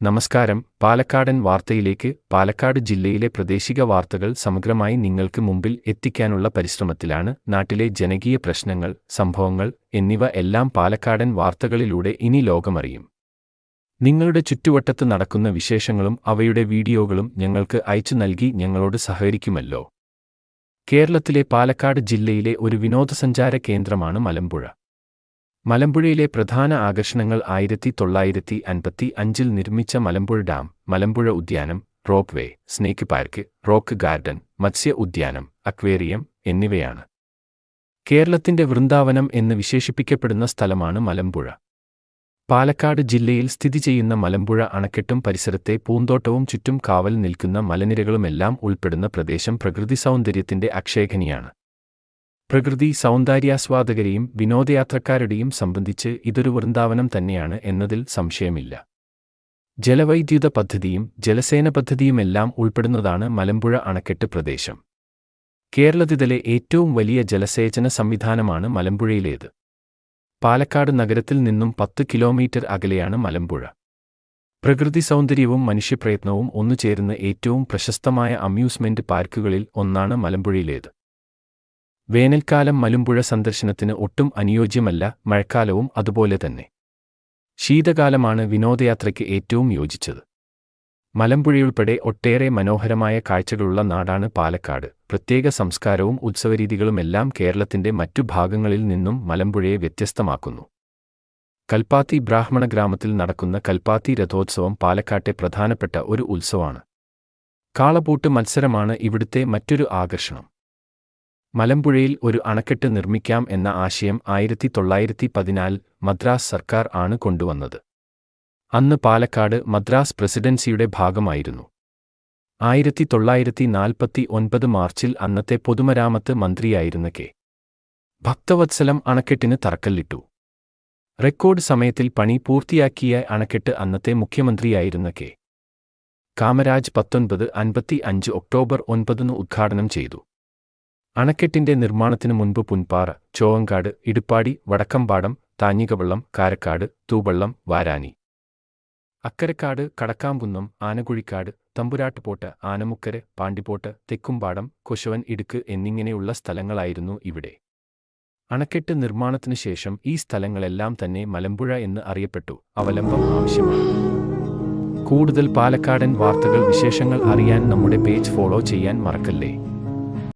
നമസ്കാരം. പാലക്കാടൻ വാർത്തയിലേക്ക് പാലക്കാട് ജില്ലയിലെ പ്രാദേശിക വാർത്തകൾ സമഗ്രമായി നിങ്ങൾക്ക് മുമ്പിൽ എത്തിക്കാനുള്ള പരിശ്രമത്തിലാണ് നാട്ടിലെ ജനകീയ പ്രശ്നങ്ങൾ സംഭവങ്ങൾ എന്നിവ എല്ലാം പാലക്കാടൻ വാർത്തകളിലൂടെ ഇനി ലോകമറിയും. നിങ്ങളുടെ ചുറ്റുവട്ടത്ത് നടക്കുന്ന വിശേഷങ്ങളും അവയുടെ വീഡിയോകളും ഞങ്ങൾക്ക് അയച്ചു നൽകി ഞങ്ങളോട് സഹകരിക്കുമല്ലോ. കേരളത്തിലെ പാലക്കാട് ജില്ലയിലെ ഒരു വിനോദസഞ്ചാര കേന്ദ്രമാണ് മലമ്പുഴ. മലമ്പുഴയിലെ പ്രധാന ആകർഷണങ്ങൾ ആയിരത്തി തൊള്ളായിരത്തി അൻപത്തി അഞ്ചിൽ നിർമ്മിച്ച മലമ്പുഴ ഡാം മലമ്പുഴ ഉദ്യാനം rope way snake park rock garden മത്സ്യ ഉദ്യാനം അക്വേറിയം എന്നിവയാണ്. കേരളത്തിന്റെ വൃന്ദാവനം എന്ന് വിശേഷിപ്പിക്കപ്പെടുന്ന സ്ഥലമാണ് മലമ്പുഴ. പാലക്കാട് ജില്ലയിൽ സ്ഥിതി ചെയ്യുന്ന മലമ്പുഴ അണക്കെട്ടും പരിസരത്തെ പൂന്തോട്ടവും ചുറ്റും കാവൽ നിൽക്കുന്ന മലനിരകളുമെല്ലാം ഉൾപ്പെടുന്ന പ്രദേശം പ്രകൃതി സൗന്ദര്യത്തിന്റെ അക്ഷയഖനിയാണ് പ്രകൃതി സൗന്ദര്യാസ്വാദകരെയും വിനോദയാത്രക്കാരുടെയും സംബന്ധിച്ച് ഇതൊരു വൃന്ദാവനം തന്നെയാണ് എന്നതിൽ സംശയമില്ല. ജലവൈദ്യുത പദ്ധതിയും ജലസേന പദ്ധതിയുമെല്ലാം ഉൾപ്പെടുന്നതാണ് മലമ്പുഴ അണക്കെട്ട് പ്രദേശം. കേരളത്തിലെ ഏറ്റവും വലിയ ജലസേചന സംവിധാനമാണ് മലമ്പുഴയിലേത്. പാലക്കാട് നഗരത്തിൽ നിന്നും പത്ത് കിലോമീറ്റർ അകലെയാണ് മലമ്പുഴ. പ്രകൃതി സൗന്ദര്യവും മനുഷ്യപ്രയത്നവും ഒന്നുചേരുന്ന ഏറ്റവും പ്രശസ്തമായ അമ്യൂസ്മെന്റ് പാർക്കുകളിൽ ഒന്നാണ് മലമ്പുഴയിലേത്. വേനൽക്കാലം മലമ്പുഴ സന്ദർശനത്തിന് ഒട്ടും അനുയോജ്യമല്ല മഴക്കാലവും അതുപോലെ തന്നെ. ശീതകാലമാണ് വിനോദയാത്രയ്ക്ക് ഏറ്റവും യോജിച്ചത്. മലമ്പുഴയുൾപ്പെടെ ഒട്ടേറെ മനോഹരമായ കാഴ്ചകളുള്ള നാടാണ് പാലക്കാട്. പ്രത്യേക സംസ്കാരവും ഉത്സവരീതികളുമെല്ലാം കേരളത്തിന്റെ മറ്റു ഭാഗങ്ങളിൽ നിന്നും മലമ്പുഴയെ വ്യത്യസ്തമാക്കുന്നു. കൽപ്പാത്തി ബ്രാഹ്മണ ഗ്രാമത്തിൽ നടക്കുന്ന കൽപ്പാത്തി രഥോത്സവം പാലക്കാട്ടെ പ്രധാനപ്പെട്ട ഒരു ഉത്സവമാണ്. കാളപൂട്ട് മത്സരമാണ് ഇവിടുത്തെ മറ്റൊരു ആകർഷണം. മലമ്പുഴയിൽ ഒരു അണക്കെട്ട് നിർമ്മിക്കാം എന്ന ആശയം ആയിരത്തി തൊള്ളായിരത്തി പതിനാലിൽ മദ്രാസ് സർക്കാർ ആണ് കൊണ്ടുവന്നത്. അന്ന് പാലക്കാട് മദ്രാസ് പ്രസിഡൻസിയുടെ ഭാഗമായിരുന്നു. ആയിരത്തി തൊള്ളായിരത്തി നാൽപ്പത്തി ഒൻപത് മാർച്ചിൽ അന്നത്തെ പൊതുമരാമത്ത് മന്ത്രിയായിരുന്ന കെ. ഭക്തവത്സലം അണക്കെട്ടിന് തറക്കല്ലിട്ടു. റെക്കോർഡ് സമയത്തിൽ പണി പൂർത്തിയാക്കിയ അണക്കെട്ട് അന്നത്തെ മുഖ്യമന്ത്രിയായിരുന്ന കെ. കാമരാജ് പത്തൊൻപത് അൻപത്തി അഞ്ച് ഒക്ടോബർ ഒൻപതിന് ഉദ്ഘാടനം ചെയ്തു. അണക്കെട്ടിന്റെ നിർമ്മാണത്തിനു മുൻപ് പുൻപാറ ചോവങ്കാട് ഇടുപ്പാടി വടക്കമ്പാടം താഞ്ഞികവള്ളം കാരക്കാട് തൂവള്ളം വാരാനി. അക്കരക്കാട് കടക്കാംകുന്നം ആനകുഴിക്കാട് തമ്പുരാട്ടുപോട്ട് ആനമുക്കര് പാണ്ടിപ്പോട്ട് തെക്കുംപാടം കൊശവൻ ഇടുക്ക് എന്നിങ്ങനെയുള്ള സ്ഥലങ്ങളായിരുന്നു ഇവിടെ. അണക്കെട്ട് നിർമ്മാണത്തിനു ശേഷം ഈ സ്ഥലങ്ങളെല്ലാം തന്നെ മലമ്പുഴ എന്ന് അറിയപ്പെട്ടു. അവലംബം ആവശ്യമാണ്. കൂടുതൽ പാലക്കാടൻ വാർത്തകൾ വിശേഷങ്ങൾ അറിയാൻ നമ്മുടെ പേജ് ഫോളോ ചെയ്യാൻ മറക്കല്ലേ?